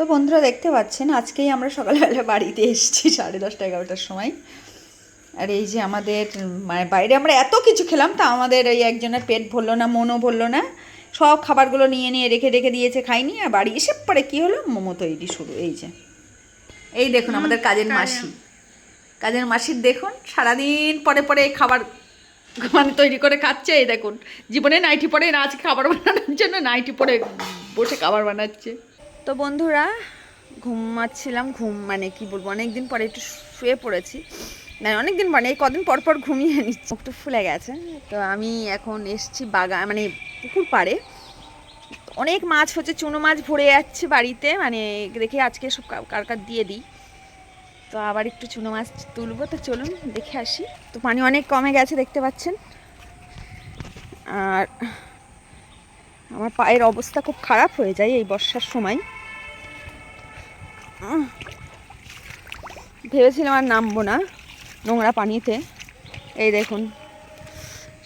তো বন্ধুরা দেখতে পাচ্ছেন আজকেই আমরা সকালবেলা বাড়িতে এসেছি সাড়ে দশটা এগারোটার সময়। আর এই যে আমাদের মানে বাইরে আমরা এত কিছু খেলাম তা আমাদের এই একজনের পেট ভরলো না মনও ভরলো না। সব খাবারগুলো নিয়ে নিয়ে রেখে রেখে দিয়েছে খাইনি আর বাড়ি এসে পরে কী হলো? মোমো তৈরি শুরু এই যে। এই দেখুন আমাদের কাজের মাসি। কাজের মাসির দেখুন সারাদিন পরে পরে এই খাবার মানে তৈরি করে খাচ্ছে এই দেখুন। জীবনে নাইটি পরে না আজকে খাবার বানানোর জন্য নাইটি পরে বসে খাবার বানাচ্ছে। তো বন্ধুরা, ঘুমাচ্ছিলাম, ঘুম মানে কি বলব অনেক দিন পরে একটু শুয়ে পড়েছি। না অনেক দিন মানে এই কদিন পর পর ঘুমিয়ে নিচ্ছি। একটু ফুলে গেছে। তো আমি এখন এসছি বাগান মানে পুকুর পাড়ে। অনেক মাছ হচ্ছে, চুনো মাছ ভরে যাচ্ছে বাড়িতে। মানে দেখে আজকে সব কার কার দিয়ে দিই। তো আবার একটু চুনো মাছ তুলবো। তো চলুন, দেখে আসি। তো পানি অনেক কমে গেছে, দেখতে পাচ্ছেন। আর আমার পায়ের অবস্থা খুব খারাপ হয়ে যায় এই বর্ষার সময়। ভেবেছিলাম আর নামবো না নোংরা পানিতে। এই দেখুন,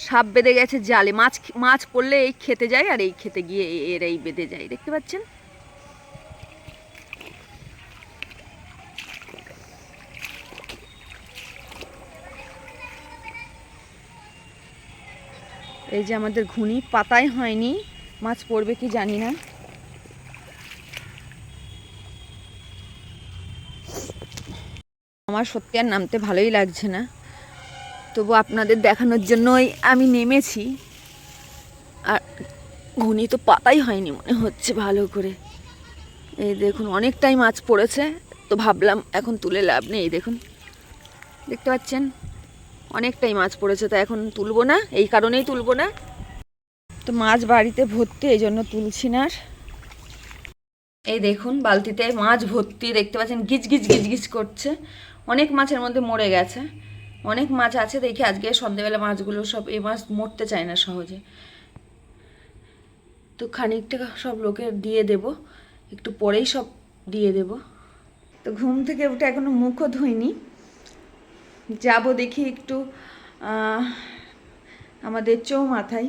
সাপ বেঁধে গেছে জালে। মাছ মাছ পড়লে এই খেতে যায় আর এই খেতে গিয়ে এর এই বেঁধে যায়, দেখতে পাচ্ছেন? এই যে আমাদের ঘুনি, পাতায় হয়নি। মাছ পড়বে কি জানি না। আমার সত্যি আর নামতে ভালোই লাগছে না। তবু আপনাদের দেখানোর জন্যই আমি নেমেছি। আর ঘুনি তো পাতাই হয়নি মনে হচ্ছে ভালো করে। এই দেখুন, অনেকটাই মাছ পড়েছে। তো ভাবলাম এখন তুলে লাভ নেই, দেখুন। দেখতে পাচ্ছেন? অনেকটাই মাছ পড়েছে, তো এখন তুলবো না? এই কারণেই তুলবো না? তো মাছ বাড়িতে ভর্তি, এই জন্য তুলছি না এই দেখুন, বালতিতে মাছ ভর্তি, দেখতে পাচ্ছেন, গিজ গিজ গিজ গিজ করছে। অনেক মাছের মধ্যে মরে গেছে। অনেক মাছ আছে, দেখি আজকে সন্ধ্যেবেলা মাছগুলো সব, এই মাছ মরতে চায় না সহজে। তো খানিকটা সব লোকের দিয়ে দেব, একটু পরেই সব দিয়ে দেব। তো ঘুম থেকে উঠে এখনও মুখও ধুইনি। যাব দেখি একটু আমাদের চৌমাথায়।